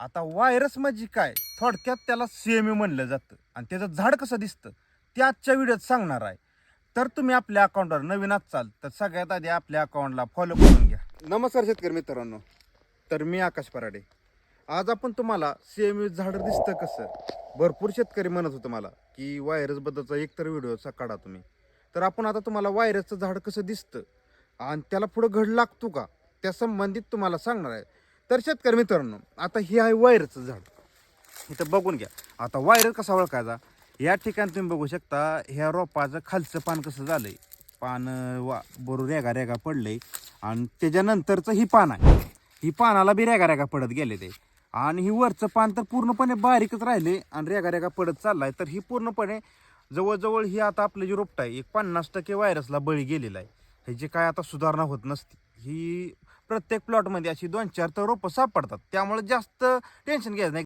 आता व्हायरस म्हणजे काय? थोडक्यात त्याला सीएमयू म्हणलं जातं. आणि त्याचं झाड कसं दिसतं? ते आजच्या व्हिडिओत सांगणार आहे. तर तुम्ही आपल्या अकाउंटवर नवीन असाल तर सगळ्यात आधी आपल्या अकाउंटला फॉलो करून घ्या. नमस्कार शेतकरी मित्रांनो. तर मी आकाश पराडे. आज आपण तुम्हाला सीएमयू झाड दिसतं कसं? भरपूर शेतकरी म्हणत होतं मला की व्हायरसबद्दलचा एकतर एक तर व्हिडिओ काढा तुम्ही. तर आपण आता तुम्हाला व्हायरसचं झाड कसं दिसतं? आणि त्याला पुढं घड लागतो का? त्या संबंधित तुम्हाला सांगणार आहे. तर शेतकरी मित्रांनो आता हे आहे वायरचं झाड. इथं बघून घ्या. आता वायर कसा ओळखायचा? या ठिकाणी तुम्ही बघू शकता ह्या रोपाचं खालचं पान कसं झालंय? पान वा बरोबर रेगा रेगा पडलंय. आणि त्याच्यानंतरचं ही पान आहे. ही पानाला बी रेगा रेगा पडत गेले ते. आणि ही वरचं पान तर पूर्णपणे बारीकच राहिले आणि रेगा रेगा पडत चाललाय. तर ही पूर्णपणे जवळजवळ ही आता आपलं जे रोपट आहे एक पन्नास टक्के व्हायरसला बळी गेलेला आहे. ह्याची काय आता सुधारणा होत नसते. ही प्रत्येक प्लॉटमध्ये अशी दोन चार तर रोपं सापडतात. त्यामुळे जास्त टेन्शन घ्यायचं नाही.